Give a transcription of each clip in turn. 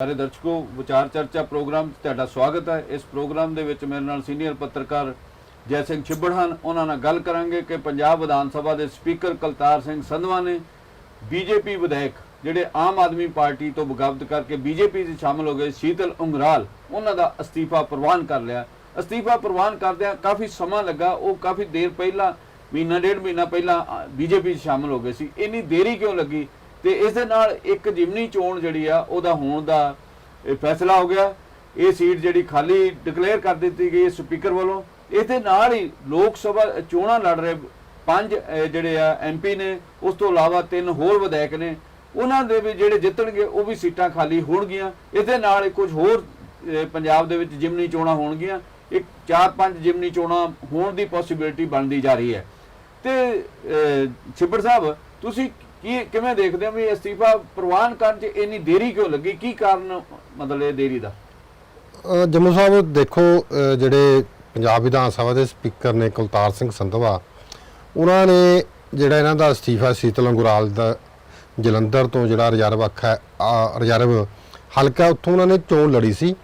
ਸਾਰੇ ਦਰਸ਼ਕੋ, ਵਿਚਾਰ ਚਰਚਾ ਪ੍ਰੋਗਰਾਮ 'ਚ ਤੁਹਾਡਾ ਸਵਾਗਤ ਹੈ। ਇਸ ਪ੍ਰੋਗਰਾਮ ਦੇ ਵਿੱਚ ਮੇਰੇ ਨਾਲ ਸੀਨੀਅਰ ਪੱਤਰਕਾਰ ਜੈ ਸਿੰਘ ਛਿੱਬੜ ਹਨ। ਉਹਨਾਂ ਨਾਲ ਗੱਲ ਕਰਾਂਗੇ ਕਿ ਪੰਜਾਬ ਵਿਧਾਨ ਸਭਾ ਦੇ ਸਪੀਕਰ ਕਲਤਾਰ ਸਿੰਘ ਸੰਧਵਾ ਨੇ ਬੀਜੇਪੀ ਵਿਧਾਇਕ ਜਿਹੜੇ ਆਮ ਆਦਮੀ ਪਾਰਟੀ ਤੋਂ ਬਗਾਵਤ ਕਰਕੇ ਬੀਜੇਪੀ 'ਚ ਸ਼ਾਮਲ ਹੋ ਗਏ ਸ਼ੀਤਲ ਉਂਗਰਾਲ, ਉਹਨਾਂ ਦਾ ਅਸਤੀਫਾ ਪ੍ਰਵਾਨ ਕਰ ਲਿਆ। ਅਸਤੀਫਾ ਪ੍ਰਵਾਨ ਕਰਦਿਆਂ ਕਾਫੀ ਸਮਾਂ ਲੱਗਾ। ਉਹ ਕਾਫੀ ਦੇਰ ਪਹਿਲਾਂ, ਮਹੀਨਾ, ਡੇਢ ਮਹੀਨਾ ਪਹਿਲਾਂ ਬੀਜੇਪੀ 'ਚ ਸ਼ਾਮਲ ਹੋ ਗਏ ਸੀ। ਇੰਨੀ ਦੇਰੀ ਕਿਉਂ ਲੱਗੀ? ਤੇ ਇਸ ਦੇ ਨਾਲ ਇੱਕ ਜਿਮਨੀ ਚੋਣ ਜਿਹੜੀ ਆ, ਉਹਦਾ ਹੋਣ ਦਾ ਫੈਸਲਾ ਹੋ ਗਿਆ। ਇਹ ਸੀਟ ਜਿਹੜੀ ਖਾਲੀ ਡਿਕਲੇਅਰ ਕਰ ਦਿੱਤੀ ਗਈ ਸਪੀਕਰ ਵੱਲੋਂ। ਇਸ ਦੇ ਨਾਲ ਹੀ ਲੋਕ ਸਭਾ ਚੋਣਾਂ ਲੜ ਰਹੇ ਪੰਜ ਜਿਹੜੇ ਆ ਐਮਪੀ ਨੇ, ਉਸ ਤੋਂ ਇਲਾਵਾ ਤਿੰਨ ਹੋਰ ਵਿਧਾਇਕ ਨੇ। ਉਹਨਾਂ ਦੇ ਵੀ ਜਿਹੜੇ ਜਿੱਤਣਗੇ, ਉਹ ਵੀ ਸੀਟਾਂ ਖਾਲੀ ਹੋਣਗੀਆਂ। ਇਸ ਦੇ ਨਾਲ ਕੁਝ ਹੋਰ ਪੰਜਾਬ ਦੇ ਵਿੱਚ ਜਿਮਨੀ ਚੋਣਾਂ ਹੋਣਗੀਆਂ। ਇੱਕ ਚਾਰ ਪੰਜ ਜਿਮਨੀ ਚੋਣਾਂ ਹੋਣ ਦੀ ਪੋਸਿਬਿਲਿਟੀ ਬਣਦੀ ਜਾ ਰਹੀ ਹੈ। ਤੇ ਛਿੱਬੜ ਸਾਹਿਬ, ਤੁਸੀਂ ਕੀ ਕਿਵੇਂ ਦੇਖਦੇ ਹੋ ਵੀ ਅਸਤੀਫਾ ਪ੍ਰਵਾਨ ਕਰਨ 'ਚ ਇੰਨੀ ਦੇਰੀ ਕਿਉਂ ਲੱਗੀ? ਕੀ ਕਾਰਨ ਮਤਲਬ ਇਹ ਦੇਰੀ ਦਾ? ਜੰਮੂ ਸਾਹਿਬ, ਦੇਖੋ ਜਿਹੜੇ ਪੰਜਾਬ ਵਿਧਾਨ ਸਭਾ ਦੇ ਸਪੀਕਰ ਨੇ ਕੁਲਤਾਰ ਸਿੰਘ ਸੰਧਵਾ, ਉਹਨਾਂ ਨੇ ਜਿਹੜਾ ਇਹਨਾਂ ਦਾ ਅਸਤੀਫਾ ਸੀਤਲ ਅੰਗੁਰਾਲ ਦਾ, ਜਲੰਧਰ ਤੋਂ ਜਿਹੜਾ ਰਿਜ਼ਰਵ ਆਖਾ ਰਿਜ਼ਰਵ ਹਲਕਾ, ਉੱਥੋਂ ਉਹਨਾਂ ਨੇ ਚੋਣ ਲੜੀ ਸੀ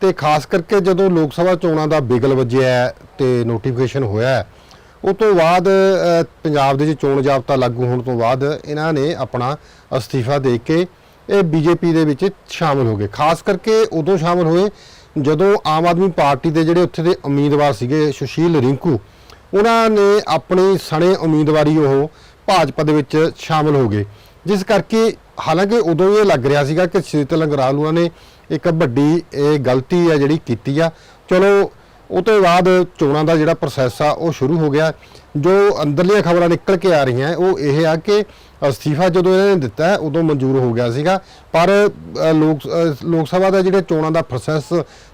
ਤੇ ਖਾਸ ਕਰਕੇ ਜਦੋਂ ਲੋਕ ਸਭਾ ਚੋਣਾਂ ਦਾ ਬਿਗਲ ਵੱਜਿਆ ਹੈ ਤੇ ਨੋਟੀਫਿਕੇਸ਼ਨ ਹੋਇਆ ਹੈ, ਉਹ ਤੋਂ ਬਾਅਦ ਪੰਜਾਬ ਦੇ ਵਿੱਚ ਚੋਣ ਜਾਬਤਾ ਲਾਗੂ ਹੋਣ ਤੋਂ ਬਾਅਦ ਇਹਨਾਂ ਨੇ ਆਪਣਾ ਅਸਤੀਫਾ ਦੇ ਕੇ ਇਹ ਬੀਜੇਪੀ ਦੇ ਵਿੱਚ ਸ਼ਾਮਲ ਹੋ ਗਏ। ਖਾਸ ਕਰਕੇ ਉਦੋਂ ਸ਼ਾਮਲ ਹੋਏ ਜਦੋਂ ਆਮ ਆਦਮੀ ਪਾਰਟੀ ਦੇ ਜਿਹੜੇ ਉੱਥੇ ਦੇ ਉਮੀਦਵਾਰ ਸੀਗੇ ਸੁਸ਼ੀਲ ਰਿੰਕੂ ਉਹਨਾਂ ਨੇ ਆਪਣੀ ਸਣੇ ਉਮੀਦਵਾਰੀ ਉਹ ਭਾਜਪਾ ਦੇ ਵਿੱਚ ਸ਼ਾਮਲ ਹੋ ਗਏ। ਜਿਸ ਕਰਕੇ ਹਾਲਾਂਕਿ ਉਦੋਂ ਇਹ ਲੱਗ ਰਿਹਾ ਸੀਗਾ ਕਿ ਸ਼ੀਤਲ ਅੰਗਰਾਲ ਉਹਨਾਂ ਨੇ ਇੱਕ ਵੱਡੀ ਇਹ ਗਲਤੀ ਆ ਜਿਹੜੀ ਕੀਤੀ ਆ। ਚਲੋ ਉਹ ਤੋਂ ਬਾਅਦ ਚੋਣਾਂ ਦਾ ਜਿਹੜਾ ਪ੍ਰੋਸੈਸ ਆ ਉਹ ਸ਼ੁਰੂ ਹੋ ਗਿਆ। ਜੋ ਅੰਦਰਲੀਆਂ ਖਬਰਾਂ ਨਿਕਲ ਕੇ ਆ ਰਹੀਆਂ ਉਹ ਇਹ ਆ ਕਿ ਅਸਤੀਫਾ ਜਦੋਂ ਇਹਨਾਂ ਨੇ ਦਿੱਤਾ ਉਦੋਂ ਮਨਜ਼ੂਰ ਹੋ ਗਿਆ ਸੀਗਾ। ਪਰ ਲੋਕ ਲੋਕ ਸਭਾ ਦਾ ਜਿਹੜੇ ਚੋਣਾਂ ਦਾ ਪ੍ਰੋਸੈਸ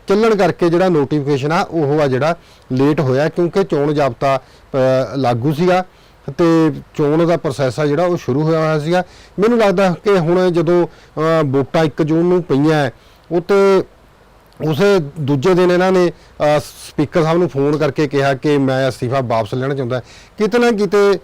ਚੱਲਣ ਕਰਕੇ ਜਿਹੜਾ ਨੋਟੀਫਿਕੇਸ਼ਨ ਆ ਉਹ ਆ ਜਿਹੜਾ ਲੇਟ ਹੋਇਆ ਕਿਉਂਕਿ ਚੋਣ ਜਾਬਤਾ ਅ, ਲਾਗੂ ਸੀਗਾ ਤੇ ਚੋਣ ਦਾ ਪ੍ਰੋਸੈਸ ਆ ਜਿਹੜਾ ਉਹ ਸ਼ੁਰੂ ਹੋਇਆ ਹੋਇਆ ਸੀਗਾ। ਮੈਨੂੰ ਲੱਗਦਾ ਕਿ ਹੁਣ ਜਦੋਂ ਵੋਟਾਂ 1 ਜੂਨ ਨੂੰ ਪਈਆਂ ਉਹ ਤੇ ਉਸੇ ਦੂਜੇ ਦਿਨ ਇਹਨਾਂ ਨੇ ਸਪੀਕਰ ਸਾਹਿਬ ਨੂੰ ਫੋਨ ਕਰਕੇ ਕਿਹਾ ਕਿ ਮੈਂ ਅਸਤੀਫਾ ਵਾਪਸ ਲੈਣਾ ਚਾਹੁੰਦਾ। ਕਿਤੇ ਨਾ ਕਿਤੇ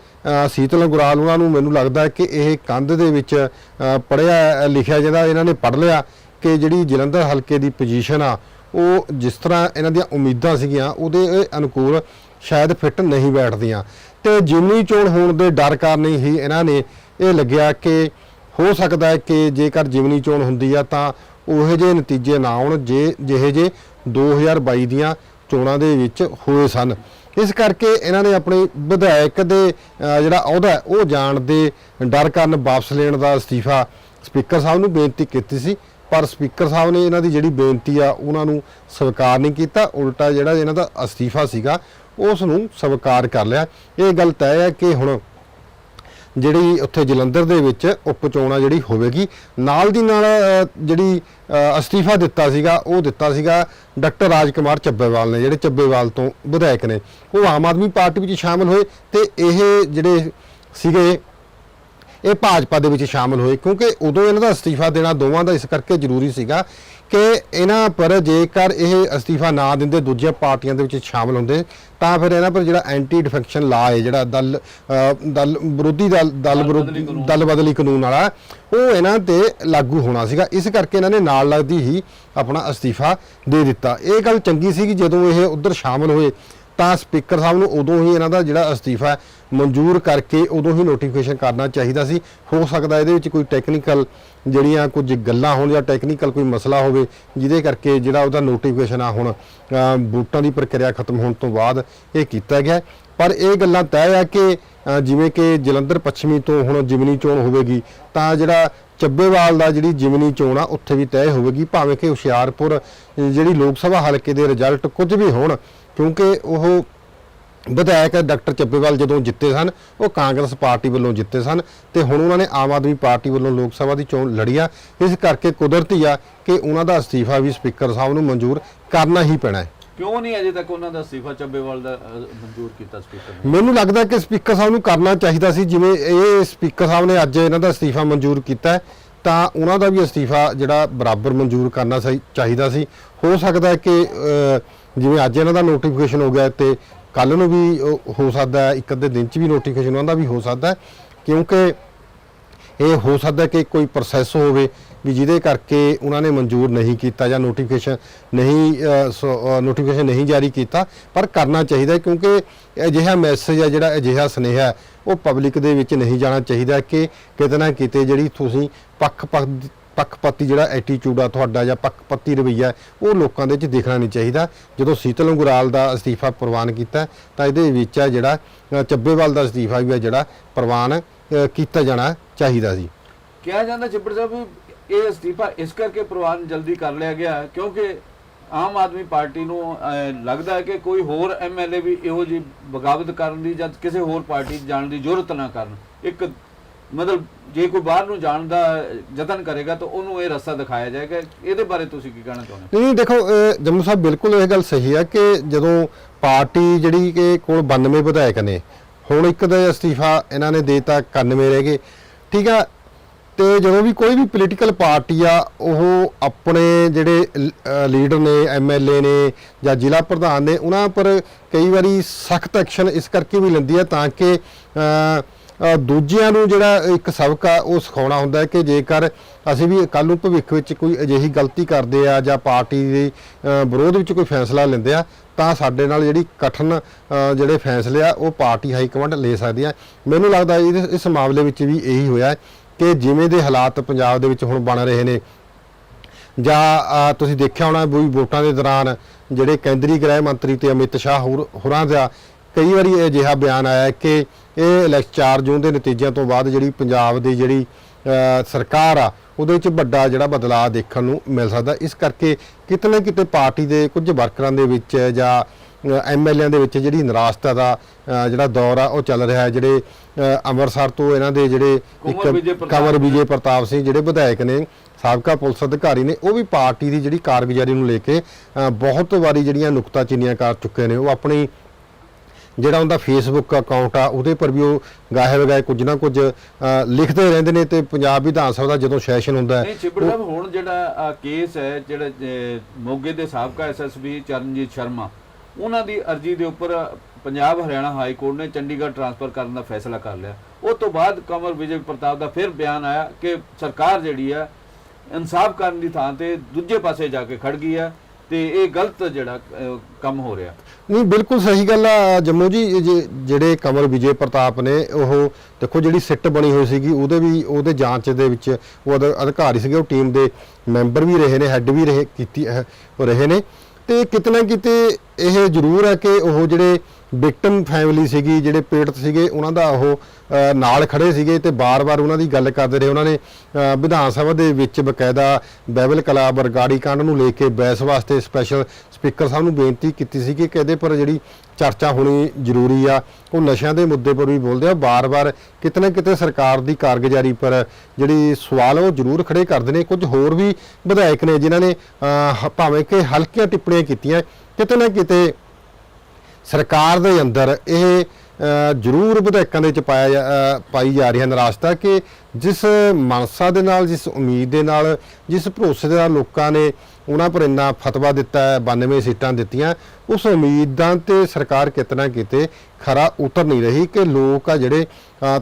ਸੀਤਲ ਗੁਰਾਲ ਉਹਨਾਂ ਨੂੰ ਮੈਨੂੰ ਲੱਗਦਾ ਕਿ ਇਹ ਕੰਧ ਦੇ ਵਿੱਚ ਅ, ਪੜਿਆ ਲਿਖਿਆ ਜਿਹੜਾ ਇਹਨਾਂ ਨੇ ਪੜ ਲਿਆ ਕਿ ਜਿਹੜੀ ਜਲੰਧਰ ਹਲਕੇ ਦੀ ਪੋਜੀਸ਼ਨ ਆ ਉਹ ਜਿਸ ਤਰ੍ਹਾਂ ਇਹਨਾਂ ਦੀਆਂ ਉਮੀਦਾਂ ਸੀਗੀਆਂ ਉਹਦੇ ਇਹ ਅਨੁਕੂਲ ਸ਼ਾਇਦ ਫਿੱਟ ਨਹੀਂ ਬੈਠਦੀਆਂ। ਤੇ ਜਿਮਨੀ ਚੋਣ ਹੋਣ ਦੇ ਡਰ ਕਾਰਨ ਹੀ ਇਹਨਾਂ ਨੇ ਇਹ ਲੱਗਿਆ ਕਿ ਹੋ ਸਕਦਾ ਹੈ ਕਿ ਜੇਕਰ ਜਿਮਨੀ ਚੋਣ ਹੁੰਦੀ ਆ ਤਾਂ ਉਹੋ ਜਿਹੇ ਨਤੀਜੇ ਨਾ ਆਉਣ ਜੇ ਜਿਹੇ ਜੇ 2022 ਦੀਆਂ ਚੋਣਾਂ ਦੇ ਵਿੱਚ ਹੋਏ ਸਨ। ਇਸ ਕਰਕੇ ਇਹਨਾਂ ਨੇ ਆਪਣੇ ਵਿਧਾਇਕ ਦੇ ਜਿਹੜਾ ਅਹੁਦਾ ਉਹ ਜਾਣ ਦੇ ਡਰ ਕਾਰਨ ਵਾਪਸ ਲੈਣ ਦਾ ਅਸਤੀਫਾ ਸਪੀਕਰ ਸਾਹਿਬ ਨੂੰ ਬੇਨਤੀ ਕੀਤੀ ਸੀ। ਪਰ ਸਪੀਕਰ ਸਾਹਿਬ ਨੇ ਇਹਨਾਂ ਦੀ ਜਿਹੜੀ ਬੇਨਤੀ ਆ, ਉਹਨਾਂ ਨੂੰ ਸਵੀਕਾਰ ਨਹੀਂ ਕੀਤਾ। ਉਲਟਾ ਜਿਹੜਾ ਇਹਨਾਂ ਦਾ ਅਸਤੀਫਾ ਸੀਗਾ, ਉਸ ਨੂੰ ਸਵੀਕਾਰ ਕਰ ਲਿਆ। ਇਹ ਗੱਲ ਤੈਅ ਹੈ ਕਿ ਹੁਣ ਜਿਹੜੀ ਉੱਥੇ ਜਲੰਧਰ ਦੇ ਵਿੱਚ ਉਪ ਚੋਣਾਂ ਜਿਹੜੀ ਹੋਵੇਗੀ, ਨਾਲ ਦੀ ਨਾਲ ਜਿਹੜੀ ਅਸਤੀਫਾ ਦਿੱਤਾ ਸੀਗਾ, ਉਹ ਦਿੱਤਾ ਸੀਗਾ ਡਾਕਟਰ ਰਾਜ ਕੁਮਾਰ ਚੱਬੇਵਾਲ ਨੇ, ਜਿਹੜੇ ਚੱਬੇਵਾਲ ਤੋਂ ਵਿਧਾਇਕ ਨੇ। ਉਹ ਆਮ ਆਦਮੀ ਪਾਰਟੀ ਵਿੱਚ ਸ਼ਾਮਲ ਹੋਏ ਤੇ ਇਹ ਜਿਹੜੇ ਸੀਗੇ ਇਹ ਭਾਜਪਾ ਦੇ ਵਿੱਚ ਸ਼ਾਮਲ ਹੋਏ ਕਿਉਂਕਿ ਉਦੋਂ ਇਹਨਾਂ ਦਾ ਅਸਤੀਫਾ ਦੇਣਾ ਦੋਵਾਂ ਦਾ ਇਸ ਕਰਕੇ ਜ਼ਰੂਰੀ ਸੀਗਾ ਕਿ ਇਹਨਾਂ ਪਰ ਜੇਕਰ ਇਹ ਅਸਤੀਫਾ ਨਾ ਦਿੰਦੇ ਦੂਜੀਆਂ ਪਾਰਟੀਆਂ ਦੇ ਵਿੱਚ ਸ਼ਾਮਲ ਹੁੰਦੇ ਤਾਂ ਫਿਰ ਇਹਨਾਂ ਪਰ ਜਿਹੜਾ ਐਂਟੀ ਡਿਫੈਕਸ਼ਨ ਲਾ ਹੈ ਜਿਹੜਾ ਦਲ ਦਲ ਵਿਰੋਧੀ ਦਲ ਦਲ ਵਿਰੋਧੀ। ਦਲ ਬਦਲੀ ਕਾਨੂੰਨ ਵਾਲਾ ਉਹ ਇਹਨਾਂ ਤੇ ਲਾਗੂ ਹੋਣਾ ਸੀਗਾ। ਇਸ ਕਰਕੇ ਇਹਨਾਂ ਨੇ ਨਾਲ ਲੱਗਦੀ ਹੀ ਆਪਣਾ ਅਸਤੀਫਾ ਦੇ ਦਿੱਤਾ। ਇਹ ਗੱਲ ਚੰਗੀ ਸੀ ਕਿ ਜਦੋਂ ਇਹ ਉਧਰ ਸ਼ਾਮਲ ਹੋਏ। ਤਾਂ ਸਪੀਕਰ ਸਾਹਿਬ ਨੂੰ ਉਦੋਂ ਹੀ ਇਹਨਾਂ ਦਾ ਜਿਹੜਾ ਅਸਤੀਫਾ ਮਨਜ਼ੂਰ ਕਰਕੇ ਉਦੋਂ ਹੀ ਨੋਟੀਫਿਕੇਸ਼ਨ ਕਰਨਾ ਚਾਹੀਦਾ ਸੀ। ਹੋ ਸਕਦਾ ਇਹਦੇ ਵਿੱਚ ਕੋਈ ਟੈਕਨੀਕਲ ਜਿਹੜੀਆਂ ਕੁਝ ਗੱਲਾਂ ਹੋਣ ਜਾਂ ਟੈਕਨੀਕਲ ਕੋਈ ਮਸਲਾ ਹੋਵੇ ਜਿਹਦੇ ਕਰਕੇ ਜਿਹੜਾ ਉਹਦਾ ਨੋਟੀਫਿਕੇਸ਼ਨ ਆ ਹੁਣ ਅ, ਵੋਟਾਂ ਦੀ ਪ੍ਰਕਿਰਿਆ ਖਤਮ ਹੋਣ ਤੋਂ ਬਾਅਦ ਇਹ ਕੀਤਾ ਗਿਆ। ਪਰ ਇਹ ਗੱਲਾਂ ਤੈਅ ਆ ਕਿ ਜਿਵੇਂ ਕਿ ਜਲੰਧਰ ਪੱਛਮੀ ਤੋਂ ਹੁਣ ਜਿਮਨੀ ਚੋਣ ਹੋਵੇਗੀ, ਤਾਂ ਜਿਹੜਾ ਚੱਬੇਵਾਲ ਦਾ ਜਿਹੜੀ ਜਿਮਨੀ ਚੋਣ ਆ, ਉੱਥੇ ਵੀ ਤੈਅ ਹੋਵੇਗੀ, ਭਾਵੇਂ ਕਿ ਹੁਸ਼ਿਆਰਪੁਰ ਜਿਹੜੀ ਲੋਕ ਸਭਾ ਹਲਕੇ ਦੇ ਰਿਜ਼ਲਟ ਕੁਝ ਵੀ ਹੋਣ, ਕਿਉਂਕਿ ਉਹ ਵਿਧਾਇਕ ਡਾਕਟਰ ਚੱਬੇਵਾਲ ਜਦੋਂ ਜਿੱਤੇ ਸਨ, ਉਹ ਕਾਂਗਰਸ ਪਾਰਟੀ ਵੱਲੋਂ ਜਿੱਤੇ ਸਨ, ਤੇ ਹੁਣ ਉਹਨਾਂ ਨੇ ਆਮ ਆਦਮੀ ਪਾਰਟੀ ਵੱਲੋਂ ਲੋਕ ਸਭਾ ਦੀ ਚੋਣ ਲੜੀ ਆ। ਇਸ ਕਰਕੇ ਕੁਦਰਤੀ ਆ ਕਿ ਉਹਨਾਂ ਦਾ ਅਸਤੀਫਾ ਵੀ ਸਪੀਕਰ ਸਾਹਿਬ ਨੂੰ ਮਨਜ਼ੂਰ ਕਰਨਾ ਹੀ ਪੈਣਾ ਹੈ। ਕਿਉਂ ਨਹੀਂ ਅਜੇ ਤੱਕ ਉਹਨਾਂ ਦਾ ਅਸਤੀਫਾ ਚੱਬੇਵਾਲ ਦਾ ਅਹ, ਮਨਜ਼ੂਰ ਕੀਤਾ ਸਪੀਕਰ ਨੇ? ਮੈਨੂੰ ਲੱਗਦਾ ਕਿ ਸਪੀਕਰ ਸਾਹਿਬ ਨੂੰ ਕਰਨਾ ਚਾਹੀਦਾ ਸੀ ਜਿਵੇਂ ਇਹ ਸਪੀਕਰ ਸਾਹਿਬ ਨੇ ਅੱਜ ਇਹਨਾਂ ਦਾ ਅਸਤੀਫਾ ਮਨਜ਼ੂਰ ਕੀਤਾ ਹੈ, ਤਾਂ ਉਹਨਾਂ ਦਾ ਵੀ ਅਸਤੀਫਾ ਜਿਹੜਾ ਬਰਾਬਰ ਮਨਜ਼ੂਰ ਕਰਨਾ ਸਹੀ ਚਾਹੀਦਾ ਸੀ। ਹੋ ਸਕਦਾ ਹੈ ਕਿ ਅਹ, ਜਿਵੇਂ ਅੱਜ ਇਹਨਾਂ ਦਾ ਨੋਟੀਫਿਕੇਸ਼ਨ ਹੋ ਗਿਆ ਤੇ ਕੱਲ ਨੂੰ ਵੀ ਉਹ ਹੋ ਸਕਦਾ ਹੈ ਇੱਕ ਅੱਧੇ ਦਿਨ ਚ ਵੀ ਨੋਟੀਫਿਕੇਸ਼ਨ ਉਹਨਾਂ ਦਾ ਵੀ ਹੋ ਸਕਦਾ ਹੈ ਕਿਉਂਕਿ ਇਹ ਹੋ ਸਕਦਾ ਕਿ ਕੋਈ ਪ੍ਰੋਸੈਸ ਹੋਵੇ ਵੀ ਜਿਹਦੇ ਕਰਕੇ ਉਹਨਾਂ ਨੇ ਮਨਜ਼ੂਰ ਨਹੀਂ ਕੀਤਾ ਜਾਂ ਨੋਟੀਫਿਕੇਸ਼ਨ ਨਹੀਂ ਨੋਟੀਫਿਕੇਸ਼ਨ ਨਹੀਂ ਜਾਰੀ ਕੀਤਾ। ਪਰ ਕਰਨਾ ਚਾਹੀਦਾ ਕਿਉਂਕਿ ਅਜਿਹਾ ਮੈਸੇਜ ਆ ਜਿਹੜਾ ਅਜਿਹਾ ਸੁਨੇਹਾ ਉਹ ਪਬਲਿਕ ਦੇ ਵਿੱਚ ਨਹੀਂ ਜਾਣਾ ਚਾਹੀਦਾ ਕਿ ਕਿਤੇ ਨਾ ਕਿਤੇ ਜਿਹੜੀ ਤੁਸੀਂ ਪੱਖ ਪੱਖਪਾਤੀ ਜਿਹੜਾ ਐਟੀਟਿਊਡ ਆ ਤੁਹਾਡਾ ਜਾਂ ਪੱਖਪਾਤੀ ਰਵੱਈਆ ਉਹ ਲੋਕਾਂ ਦੇ ਵਿੱਚ ਦੇਖਣਾ ਨਹੀਂ ਚਾਹੀਦਾ। ਜਦੋਂ ਸੀਤਲ ਅੰਗੁਰਾਲ ਦਾ ਅਸਤੀਫਾ ਪ੍ਰਵਾਨ ਕੀਤਾ ਤਾਂ ਇਹਦੇ ਵਿੱਚ ਆ ਜਿਹੜਾ ਚੱਬੇਵਾਲ ਦਾ ਅਸਤੀਫਾ ਵੀ ਆ ਜਿਹੜਾ ਪ੍ਰਵਾਨ ਕੀਤਾ ਜਾਣਾ ਚਾਹੀਦਾ ਸੀ। ਕਿਹਾ ਜਾਂਦਾ ਚੱਬੜ ਸਾਹਿਬ ਵੀ ਇਹ ਅਸਤੀਫਾ ਇਸ ਕਰਕੇ ਪ੍ਰਵਾਨ ਜਲਦੀ ਕਰ ਲਿਆ ਗਿਆ ਕਿਉਂਕਿ ਆਮ ਆਦਮੀ ਪਾਰਟੀ ਨੂੰ ਲੱਗਦਾ ਹੈ ਕਿ ਕੋਈ ਹੋਰ ਐਮਐਲਏ ਵੀ ਇਹੋ ਜੀ ਬਗਾਵਤ ਕਰਨ ਦੀ ਜਾਂ ਕਿਸੇ ਹੋਰ ਪਾਰਟੀ ਜਾਣ ਦੀ ਜ਼ਰੂਰਤ ਨਾ ਕਰਨ। ਇੱਕ ਮਤਲਬ ਜੇ ਕੋਈ ਬਾਹਰ ਨੂੰ ਜਾਣ ਦਾ ਯਤਨ ਕਰੇਗਾ ਤਾਂ ਉਹਨੂੰ ਇਹ ਰਸਤਾ ਦਿਖਾਇਆ ਜਾਏਗਾ। ਇਹਦੇ ਬਾਰੇ ਤੁਸੀਂ ਕੀ ਕਹਿਣਾ ਚਾਹੁੰਦੇ ਨਹੀਂ ਦੇਖੋ, ਅਹ, ਜੰਮੂ ਸਾਹਿਬ ਬਿਲਕੁਲ ਇਹ ਗੱਲ ਸਹੀ ਹੈ ਕਿ ਜਦੋਂ ਪਾਰਟੀ ਜਿਹੜੀ ਕਿ ਕੋਲ 92 ਵਿਧਾਇਕ ਨੇ, ਹੁਣ ਇੱਕ ਦਾ ਅਸਤੀਫਾ ਇਹਨਾਂ ਨੇ ਦੇਤਾ 91 ਰਹਿ ਗਏ। ਠੀਕ ਆ ਤੇ ਜਦੋਂ ਵੀ ਕੋਈ ਵੀ ਪੋਲੀਟੀਕਲ ਪਾਰਟੀ ਆ, ਉਹ ਆਪਣੇ ਜਿਹੜੇ ਲੀਡਰ ਨੇ ਐਮਐਲਏ ਨੇ ਜਾਂ ਜ਼ਿਲ੍ਹਾ ਪ੍ਰਧਾਨ ਨੇ, ਉਹਨਾਂ ਪਰ ਕਈ ਵਾਰੀ ਸਖਤ ਐਕਸ਼ਨ ਇਸ ਕਰਕੇ ਵੀ ਲੈਂਦੀ ਹੈ ਤਾਂ ਕਿ ਦੂਜਿਆਂ ਨੂੰ ਜਿਹੜਾ ਇੱਕ ਸਬਕ ਆ, ਉਹ ਸਿਖਾਉਣਾ ਹੁੰਦਾ ਕਿ ਜੇਕਰ ਅਸੀਂ ਵੀ ਕੱਲ ਨੂੰ ਭਵਿੱਖ ਵਿੱਚ ਕੋਈ ਅਜਿਹੀ ਗਲਤੀ ਕਰਦੇ ਆ ਜਾਂ ਪਾਰਟੀ ਦੇ ਵਿਰੋਧ ਵਿੱਚ ਕੋਈ ਫੈਸਲਾ ਲੈਂਦੇ ਆ, ਤਾਂ ਸਾਡੇ ਨਾਲ ਜਿਹੜੀ ਕਠਨ ਜਿਹੜੇ ਫੈਸਲੇ ਆ, ਉਹ ਪਾਰਟੀ ਹਾਈ ਕਮਾਂਡ ਲੈ ਸਕਦੀ ਆ। ਮੈਨੂੰ ਲੱਗਦਾ ਇਹਦੇ- ਇਸ ਮਾਮਲੇ ਵਿੱਚ ਵੀ ਇਹੀ ਹੋਇਆ। ਕਿ ਜਿਵੇਂ ਦੇ ਹਾਲਾਤ ਪੰਜਾਬ ਦੇ ਵਿੱਚ ਹੁਣ ਬਣ ਰਹੇ ਨੇ, ਜਾਂ ਤੁਸੀਂ ਦੇਖਿਆ ਹੋਣਾ ਵੀ ਵੋਟਾਂ ਦੇ ਦੌਰਾਨ ਜਿਹੜੇ ਕੇਂਦਰੀ ਗ੍ਰਹਿ ਮੰਤਰੀ ਤੇ ਅਮਿਤ ਸ਼ਾਹ ਹੋਰ- ਹੋਰਾਂ ਦਾ ਕਈ ਵਾਰੀ ਇਹ ਅਜਿਹਾ ਬਿਆਨ ਆਇਆ ਕਿ ਇਹ ਇਲੈਕਸ਼ਨ 4 ਜੂਨ ਦੇ ਨਤੀਜਿਆਂ ਤੋਂ ਬਾਅਦ ਜਿਹੜੀ ਪੰਜਾਬ ਦੀ ਜਿਹੜੀ ਸਰਕਾਰ ਆ, ਉਹਦੇ ਵਿੱਚ ਵੱਡਾ ਜਿਹੜਾ ਬਦਲਾਅ ਦੇਖਣ ਨੂੰ ਮਿਲ ਸਕਦਾ। ਇਸ ਕਰਕੇ ਕਿਤੇ ਨਾ ਕਿਤੇ ਪਾਰਟੀ ਦੇ ਕੁਝ ਵਰਕਰਾਂ ਦੇ ਵਿੱਚ ਜਾਂ ਐਮਐਲਏਆਂ ਦੇ ਵਿੱਚ ਜਿਹੜੀ ਨਿਰਾਸ਼ਤਾ ਦਾ ਜਿਹੜਾ ਦੌਰ ਆ ਉਹ ਚੱਲ ਰਿਹਾ ਹੈ। ਜਿਹੜੇ ਅੰਮ੍ਰਿਤਸਰ ਤੋਂ ਇਹਨਾਂ ਦੇ ਜਿਹੜੇ ਪ੍ਰਤਾਪ ਕੰਵਰ ਵਿਜੇ ਪ੍ਰਤਾਪ ਸਿੰਘ ਜਿਹੜੇ ਵਿਧਾਇਕ ਨੇ ਸਾਬਕਾ ਪੁਲਿਸ ਅਧਿਕਾਰੀ ਨੇ ਉਹ ਵੀ ਪਾਰਟੀ ਦੀ ਜਿਹੜੀ ਕਾਰਗੁਜ਼ਾਰੀ ਨੂੰ ਲੈ ਕੇ ਬਹੁਤ ਵਾਰੀ ਜਿਹੜੀਆਂ ਨੁਕਤਾਚੀਨੀਆਂ ਕਰ ਚੁੱਕੇ ਨੇ। ਉਹ ਆਪਣੀ ਜਿਹੜਾ ਉਹਦਾ ਫੇਸਬੁੱਕ ਅਕਾਊਂਟ ਆ ਉਹਦੇ ਪਰ ਵੀ ਉਹ ਗਾਹੇ ਵਗਾਏ ਕੁਝ ਨਾ ਕੁਝ ਲਿਖਦੇ ਰਹਿੰਦੇ ਨੇ ਤੇ ਪੰਜਾਬ ਵਿਧਾਨ ਸਭਾ ਦਾ ਜਦੋਂ ਸੈਸ਼ਨ ਹੁੰਦਾ ਨਹੀਂ ਹੈ ਚਿੱਬੜ ਸਾਹਿਬ ਹੁਣ ਜਿਹੜਾ ਕੇਸ ਹੈ ਜਿਹੜਾ ਮੋਗੇ ਦੇ ਸਾਬਕਾ ਐਸਐਸਬੀ ਚਰਨਜੀਤ ਸ਼ਰਮਾ ਉਹਨਾਂ ਦੀ ਅਰਜ਼ੀ ਦੇ ਉੱਪਰ ਪੰਜਾਬ ਹਰਿਆਣਾ ਹਾਈ ਕੋਰਟ ਨੇ ਚੰਡੀਗੜ੍ਹ ਟਰਾਂਸਫਰ ਕਰਨ ਦਾ ਫੈਸਲਾ ਕਰ ਲਿਆ। ਉਸ ਤੋਂ ਬਾਅਦ ਕੰਵਰ ਵਿਜੇ ਪ੍ਰਤਾਪ ਦਾ ਫਿਰ ਬਿਆਨ ਆਇਆ ਕਿ ਸਰਕਾਰ ਜਿਹੜੀ ਹੈ, ਇਨਸਾਫ ਕਰਨ ਦੀ ਥਾਂ ਤੇ ਦੂਜੇ ਪਾਸੇ ਜਾ ਕੇ ਖੜ ਗਈ ਹੈ ਤੇ ਇਹ ਗਲਤ ਜਿਹੜਾ ਕੰਮ ਹੋ ਰਿਹਾ। ਨਹੀਂ, ਬਿਲਕੁਲ ਸਹੀ ਗੱਲ ਆ ਜੰਮੂ ਜੀ ਜੇ- ਜਿਹੜੇ ਕਮਲ ਵਿਜੇ ਪ੍ਰਤਾਪ ਨੇ, ਉਹ ਦੇਖੋ ਜਿਹੜੀ ਸਿੱਟ ਬਣੀ ਹੋਈ ਸੀਗੀ, ਉਹਦੇ ਵੀ, ਉਹਦੇ ਜਾਂਚ ਦੇ ਵਿੱਚ ਉਹ ਅਧਿਕਾਰੀ ਸੀਗੇ, ਉਹ ਟੀਮ ਦੇ ਮੈਂਬਰ ਵੀ ਰਹੇ ਨੇ, ਹੈੱਡ ਵੀ ਰਹੇ, ਕੀਤੀ ਹੈ- ਰਹੇ ਨੇ। ਤੇ ਕਿਤੇ ਨਾ ਕਿਤੇ ਇਹ ਜ਼ਰੂਰ ਹੈ ਕਿ ਉਹ ਜਿਹੜੇ ਵਿਕਟਮ ਫੈਮਿਲੀ ਸੀਗੀ, ਜਿਹੜੇ ਪੀੜਤ ਸੀਗੇ, ਉਹਨਾਂ ਦਾ ਉਹ ਨਾਲ ਖੜੇ ਸੀਗੇ ਤੇ ਬਾਰ-ਬਾਰ ਉਹਨਾਂ ਦੀ ਗੱਲ ਕਰਦੇ ਰਹੇ। ਉਹਨਾਂ ਨੇ ਵਿਧਾਨ ਸਭਾ ਦੇ ਵਿੱਚ ਬਕਾਇਦਾ ਬਾਈਬਲ ਕਲਾ ਬਰਗਾੜੀ ਕਾਂਡ ਨੂੰ ਲੈ ਕੇ ਬਹਿਸ ਵਾਸਤੇ ਸਪੈਸ਼ਲ ਸਪੀਕਰ ਸਾਹਿਬ ਨੂੰ ਬੇਨਤੀ ਕੀਤੀ ਸੀ ਕਿ ਇਹਦੇ ਪਰ ਜਿਹੜੀ ਚਰਚਾ ਹੋਣੀ ਜ਼ਰੂਰੀ ਆ, ਉਹ ਨਸ਼ਿਆਂ ਦੇ ਮੁੱਦੇ ਪਰ ਵੀ ਬੋਲਦੇ ਆ। ਬਾਰ-ਬਾਰ ਕਿਤੇ ਨਾ ਕਿਤੇ ਸਰਕਾਰ ਦੀ ਕਾਰਗੁਜ਼ਾਰੀ ਪਰ ਜਿਹੜੀ ਸਵਾਲ ਉਹ ਜ਼ਰੂਰ ਖੜੇ ਕਰਦੇ ਨੇ। ਕੁਝ ਹੋਰ ਵੀ ਵਿਧਾਇਕ ਨੇ ਜਿਨ੍ਹਾਂ ਨੇ ਭਾਵੇਂ ਕਿ ਹਲਕੀਆਂ ਟਿੱਪਣੀਆਂ ਕੀਤੀਆਂ, ਕਿਤੇ ਨਾ ਕਿਤੇ ਸਰਕਾਰ ਦੇ ਅੰਦਰ ਇਹ ਜ਼ਰੂਰ ਵਿਧਾਇਕਾਂ ਦੇ ਵਿੱਚ ਪਾਇਆ ਜਾ- ਪਾਈ ਜਾ ਰਹੀ ਹੈ ਨਿਰਾਸ਼ਤਾ ਕਿ ਜਿਸ ਮਨਸਾ ਦੇ ਨਾਲ, ਜਿਸ ਉਮੀਦ ਦੇ ਨਾਲ, ਜਿਸ ਭਰੋਸੇ ਦੇ ਨਾਲ ਲੋਕਾਂ ਨੇ ਉਹਨਾਂ ਪਰ ਇੰਨਾ ਫਤਵਾ ਦਿੱਤਾ ਹੈ 92 ਸੀਟਾਂ ਦਿੱਤੀਆਂ, ਉਸ ਉਮੀਦਾਂ ਤੇ ਸਰਕਾਰ ਕਿਤਨਾ ਕਿਤੇ ਖਰਾ ਉਤਰ ਨਹੀਂ ਰਹੀ ਕਿ ਲੋਕ ਆ ਜਿਹੜੇ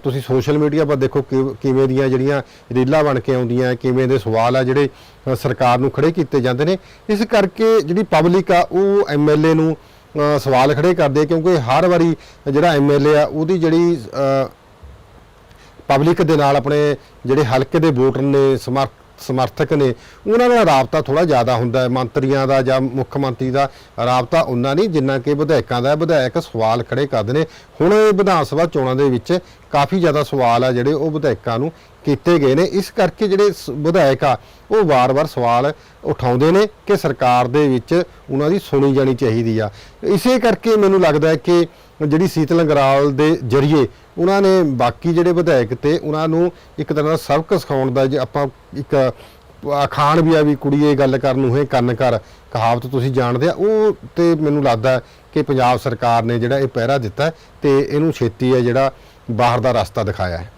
ਤੁਸੀਂ ਸੋਸ਼ਲ ਮੀਡੀਆ 'ਤੇ ਦੇਖੋ ਕਿ- ਕਿਵੇਂ ਦੀਆਂ ਜਿਹੜੀਆਂ ਰੀਲਾਂ ਬਣ ਕੇ ਆਉਂਦੀਆਂ, ਕਿਵੇਂ ਦੇ ਸਵਾਲ ਆ ਜਿਹੜੇ ਸਰਕਾਰ ਨੂੰ ਖੜੇ ਕੀਤੇ ਜਾਂਦੇ ਨੇ, ਇਸ ਕਰਕੇ ਜਿਹੜੀ ਪਬਲਿਕ ਆ ਉਹ ਐਮਐਲਏ ਨੂੰ ਸਵਾਲ ਖੜੇ ਕਰਦੇ ਕਿਉਂਕਿ ਹਰ ਵਾਰੀ ਜਿਹੜਾ ਐਮਐਲਏ ਆ, ਉਹਦੀ ਜਿਹੜੀ ਪਬਲਿਕ ਦੇ ਨਾਲ ਆਪਣੇ ਜਿਹੜੇ ਹਲਕੇ ਦੇ ਵੋਟਰ ਨੇ ਸਮਰ- ਸਮਰਥਕ ਨੇ। ਉਹਨਾਂ ਨਾਲ ਰਾਬਤਾ ਥੋੜਾ ਜ਼ਿਆਦਾ ਹੁੰਦਾ ਹੈ। ਮੰਤਰੀਆਂ ਦਾ ਜਾਂ ਮੁੱਖ ਮੰਤਰੀ ਦਾ ਰਾਬਤਾ ਉਹਨਾਂ ਨਹੀਂ, ਜਿੰਨਾ ਕਿ ਵਿਧਾਇਕਾਂ ਦਾ ਹੈ। ਵਿਧਾਇਕ ਸਵਾਲ ਖੜੇ ਕਰਦੇ ਨੇ। ਹੁਣ ਇਹ ਵਿਧਾਨ ਸਭਾ ਚੋਣਾਂ ਦੇ ਵਿੱਚ ਕਾਫੀ ਜ਼ਿਆਦਾ ਸਵਾਲ ਆ ਜਿਹੜੇ ਉਹ ਵਿਧਾਇਕਾਂ ਨੂੰ ਕੀਤੇ ਗਏ ਨੇ। ਇਸ ਕਰਕੇ ਜਿਹੜੇ ਸ- ਵਿਧਾਇਕ ਆ, ਉਹ ਵਾਰ-ਵਾਰ ਸਵਾਲ ਉਠਾਉਂਦੇ ਨੇ ਕਿ ਸਰਕਾਰ ਦੇ ਵਿੱਚ ਉਹਨਾਂ ਦੀ ਸੁਣੀ ਜਾਣੀ ਚਾਹੀਦੀ ਆ। ਇਸੇ ਕਰਕੇ ਮੈਨੂੰ ਲੱਗਦਾ ਹੈ ਕਿ ਜਿਹੜੀ ਸੀਤ ਲੰਗਰਾਲ ਦੇ ਜ਼ਰੀਏ ਉਹਨਾਂ ਨੇ ਬਾਕੀ ਜਿਹੜੇ ਵਿਧਾਇਕ ਤੇ ਉਹਨਾਂ ਨੂੰ ਇੱਕ ਤਰ੍ਹਾਂ ਦਾ ਸਬਕ ਸਿਖਾਉਣ ਦਾ ਜੇ ਆਪਾਂ ਇੱਕ ਅਖਾਣ ਵੀ ਆ ਵੀ ਕੁੜੀਏ ਗੱਲ ਕਰਨ ਨੂੰ ਹੈ ਕੰਨ ਕਰ, ਕਹਾਵਤ ਤੁਸੀਂ ਜਾਣਦੇ ਆ, ਉਹ ਤੇ ਮੈਨੂੰ ਲੱਗਦਾ ਕਿ ਪੰਜਾਬ ਸਰਕਾਰ ਨੇ ਜਿਹੜਾ ਇਹ ਪਹਿਰਾ ਦਿੱਤਾ ਹੈ ਤੇ ਇਹਨੂੰ ਛੇਤੀ ਹੈ ਜਿਹੜਾ ਬਾਹਰ ਦਾ ਰਸਤਾ ਦਿਖਾਇਆ ਹੈ।